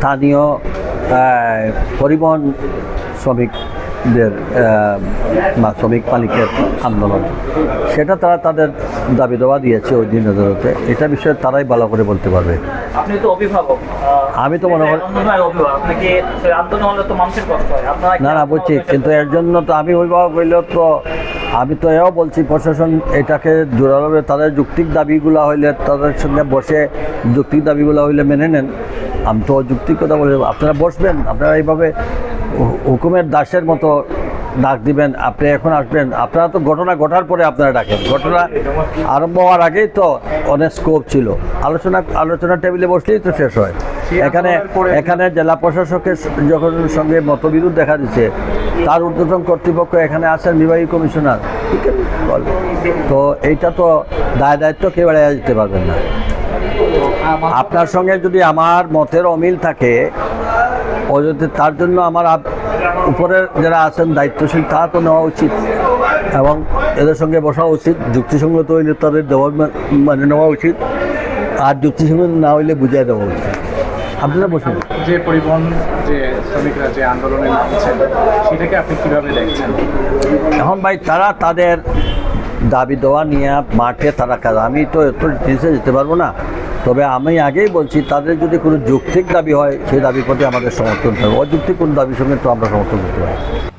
স্থানীয় পরিবহন শ্রমিকদের বা শ্রমিক মালিকের আন্দোলন। সেটা তারা তাদের দাবি দেওয়া দিয়েছে ওই দিন আদালতে এটা বিষয়ে তারাই ভালো করে বলতে পারবে। আপনি তো অভিভাবক আমি তো মনে করি- না না বুঝছি কিন্তু এর জন্য তো আমি অভিভাবক হইলেও তো আমি তো এও বলছি প্রশাসন এটাকে জোরালোভাবে তাদের যুক্তিক দাবিগুলো হইলে তাদের সঙ্গে বসে যুক্তিক দাবিগুলো হইলে মেনে নেন। আমি তো যুক্তিক কথা বলি আপনারা বসবেন আপনারা এইভাবে হুকুমের দাসের মতো ডাক দিবেন আপনি এখন আসবেন আপনারা তো ঘটনা ঘটার পরে আপনারা ডাকেন ঘটনা আরম্ভ হওয়ার আগেই তো অনেক স্কোপ ছিল। আলোচনা আলোচনা টেবিলে বসলেই তো শেষ হয়। এখানে এখানে জেলা প্রশাসকের যখন সঙ্গে মতবিরোধ দেখা দিচ্ছে তার ঊর্ধ্বতন কর্তৃপক্ষ এখানে আছেন নির্বাহী কমিশনার। ঠিক আছে তো এইটা তো দায় দায়িত্ব কেউ এড়িয়ে যেতে পারবেন না। আপনার সঙ্গে যদি আমার মতের অমিল থাকে যদি তার জন্য আমার উপরের যারা আছেন দায়িত্বশীল তা তো নেওয়া উচিত। এবং এদের সঙ্গে বসা উচিত যুক্তিসঙ্গত হইলে তাদের দেওয়া মানে নেওয়া উচিত আর যুক্তিসঙ্গত না হইলে বুঝিয়ে দেওয়া উচিত। আপনারা বসুন। যে পরিবহন যে শ্রমিকরা যে আন্দোলনে নামছেন সেটাকে আপনি কীভাবে দেখছেন? এখন ভাই তারা তাদের দাবি দেওয়া নিয়ে মাঠে তারা কাজ। আমি তো এত জিনিসে যেতে পারব না। তবে আমি আগেই বলছি, তাদের যদি কোনো যৌক্তিক দাবি হয়, সেই দাবির প্রতি আমাদের সমর্থন থাকবে। অযৌক্তিক কোনো দাবির সঙ্গে তো আমরা সমর্থন করতে পারি